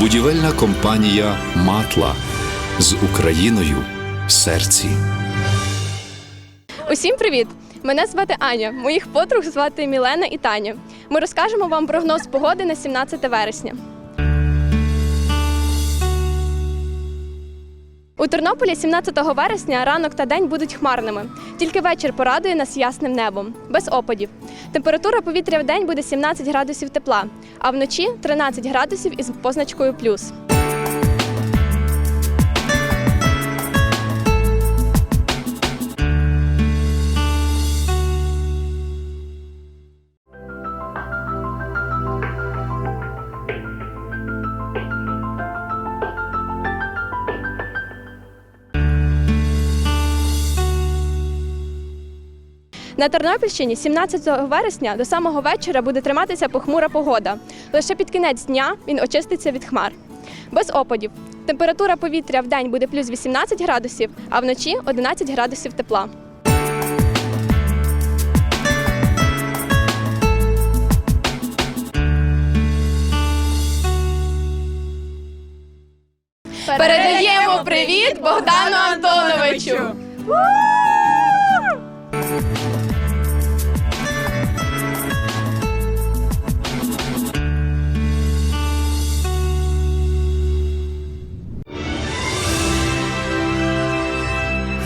Будівельна компанія Матла з Україною в серці. Усім привіт! Мене звати Аня. Моїх подруг звати Мілена і Таня. Ми розкажемо вам прогноз погоди на 17 вересня. У Тернополі 17 вересня ранок та день будуть хмарними. Тільки вечір порадує нас ясним небом, без опадів. Температура повітря в день буде 17 градусів тепла, а вночі 13 градусів із позначкою плюс. На Тернопільщині 17 вересня до самого вечора буде триматися похмура погода. Лише під кінець дня він очиститься від хмар. Без опадів. Температура повітря в день буде плюс 18 градусів, а вночі 11 градусів тепла. Передаємо привіт Богдану Антоновичу!